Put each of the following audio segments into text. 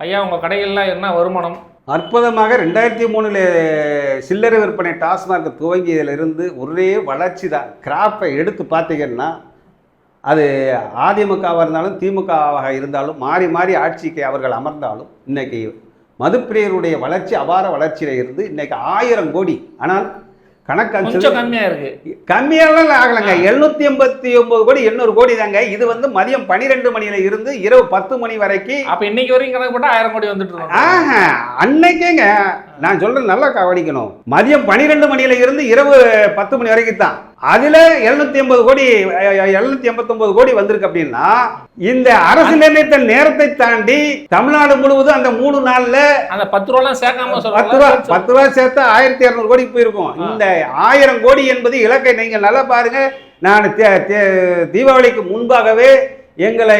ஐயா உங்கள் கடைகள்லாம் என்ன வருமானம்? அற்புதமாக ரெண்டாயிரத்தி மூணில் சில்லறை விற்பனை டாஸ்மார்க் துவங்கியதிலிருந்து ஒரே வளர்ச்சி தான் கிராப்பை எடுத்து பார்த்தீங்கன்னா அது அதிமுகவாக இருந்தாலும் திமுகவாக இருந்தாலும் மாறி மாறி ஆட்சிக்கு அவர்கள் அமர்ந்தாலும் இன்னைக்கு மதுப்பிரியருடைய வளர்ச்சி அபார வளர்ச்சியில் இருந்து இன்றைக்கி ஆயிரம் கோடி. ஆனால் கணக்கு கொஞ்சம் கம்மியா இருக்கு. கம்மியெல்லாம் ஆகலைங்க. எழுநூத்தி எண்பத்தி ஒன்பது கோடி எண்ணூறு கோடி தாங்க. இது வந்து மதியம் பன்னிரெண்டு மணியில இருந்து இரவு பத்து மணி வரைக்கும் அப்ப இன்னைக்கு வரைக்கும் கணக்கு போட்டா ஆயிரம் கோடி வந்துட்டு ஆஹா, அன்னைக்கேங்க. நான் சொல்றது நல்லா கவனிக்கணும். மதியம் பன்னிரெண்டு மணியில இருந்து இரவு பத்து மணி வரைக்கும் தான் அதுல எழுநூத்தி எண்பது கோடி எழுநூத்தி எண்பத்தி கோடி வந்திருக்கு அப்படின்னா இந்த அரசு நிர்ணயித்த நேரத்தை தாண்டி தமிழ்நாடு முழுவதும் அந்த மூணு நாள்ல அந்த பத்து ரூபாலாம் சேர்க்காம பத்து ரூபா பத்து ரூபா சேர்த்தா ஆயிரத்தி இரநூறு கோடி போயிருக்கும். இந்த ஆயிரம் கோடி என்பது இலக்கை நீங்க நல்லா பாருங்க. நான் தீபாவளிக்கு முன்பாகவே எங்களை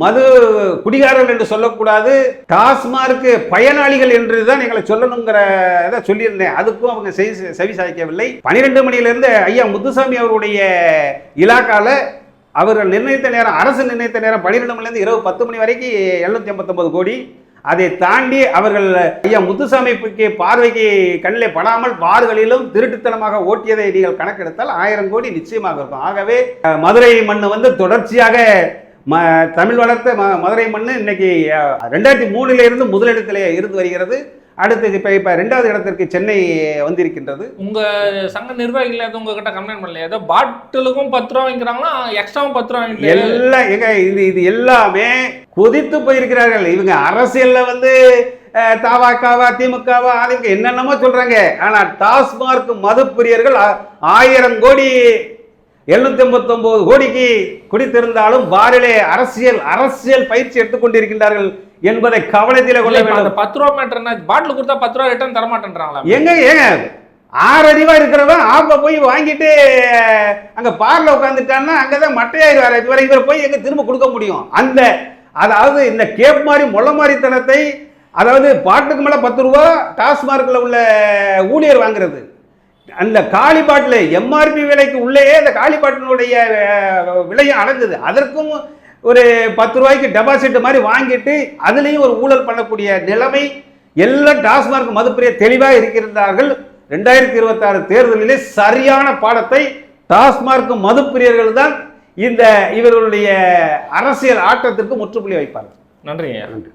மது குடிகாரர்கள் என்று சொல்லக்கூடாது டாஸ்மார்க்கு பயனாளிகள் என்று தான் எங்களை சொல்லணுங்கிற இதை சொல்லியிருந்தேன். அதுக்கும் அவங்க செவி சாய்க்கவில்லை. பனிரெண்டு மணியிலிருந்து ஐயா முத்துசாமி அவருடைய இலாக்கால அவர்கள் நிர்ணயித்த நேரம் அரசு நிர்ணயித்த நேரம் பன்னிரெண்டு மணிலேருந்து இரவு பத்து மணி வரைக்கும் எழுநூத்தி எண்பத்தொன்பது கோடி. அதை தாண்டி அவர்கள் ஐயா முத்துசாமிக்கு பார்வைக்கு கண்ணிலே படாமல் பார்களிலும் திருட்டுத்தனமாக ஓட்டியதை நீங்கள் கணக்கெடுத்தால் ஆயிரம் கோடி நிச்சயமாக இருக்கும். ஆகவே மதுரை மண் வந்து தொடர்ச்சியாக ம தமிழ் வளர்த்த ம மதுரை மண் இன்னைக்கு ரெண்டாயிரத்தி மூணுல இருந்து முதலிடத்திலே இருந்து வருகிறது. அடுத்து இப்போ இப்போ ரெண்டாவது இடத்திற்கு சென்னை வந்திருக்கின்றது. உங்க சங்க நிர்வாகிகள் எதுவும் உங்ககிட்ட கம்ப்ளைண்ட் பண்ணல ஏதோ பாட்டிலுக்கும் பத்து ரூபா வாங்கிக்கிறாங்களா? எக்ஸ்ட்ராவும் பத்து ரூபா வாங்கிட்டு எல்லாம் எங்க இது இது எல்லாமே கொதித்து போயிருக்கிறார்கள். இவங்க அரசியல்ல வந்து தவாக்காவா திமுகவா அதிமுக என்னென்னமோ சொல்றாங்க. ஆனா டாஸ்மார்க் மது பிரியர்கள் ஆ- ஆயிரம் கோடி எழுநூத்தி எண்பத்தி கோடிக்கு குடித்திருந்தாலும் பாரிலே அரசியல் அரசியல் பயிற்சி எடுத்துக்கொண்டிருக்கின்றார்கள் என்பதை கவனத்தில் கொள்ள வேண்டும். பத்து ரூபா மேட்டர் என்ன? பாட்டில் கொடுத்தா பத்து ரூபா ரிட்டர்ன் தர மாட்டேன்றாங்களா எங்க ஏங்க? ஆறு அறிவா இருக்கிறவன் ஆப்ப போய் வாங்கிட்டு அங்க பார்ல உட்காந்துட்டான்னா அங்கதான் மட்டையாயிருவாரு இவரை இவர் போய் எங்க திரும்ப கொடுக்க முடியும்? அந்த அதாவது இந்த கேப் மாதிரி முள்ள மாதிரித்தனத்தை அதாவது பாட்டுக்கு மேலே பத்து ரூபா டாஸ்மார்க்கில் உள்ள ஊழியர் வாங்குறது. அந்த காளி பாட்டில் எம்ஆர்பி விலைக்கு உள்ளேயே அந்த காளி பாட்டினுடைய விலையும் அடங்குது. அதற்கும் ஒரு பத்து ரூபாய்க்கு டெபாசிட் மாதிரி வாங்கிட்டு அதுலேயும் ஒரு ஊழல் பண்ணக்கூடிய நிலைமை எல்லாம் டாஸ்மார்க் மதுப்பிரிய தெளிவாக இருக்கிறார்கள் ரெண்டாயிரத்தி இருபத்தாறு தேர்தலிலே சரியான பாடத்தை டாஸ்மார்க் மதுப்பிரியர்கள் தான் இந்த இவர்களுடைய அரசியல் ஆட்டத்திற்கு முற்றுப்புள்ளி வைப்பார்கள். நன்றிங்க நன்றி.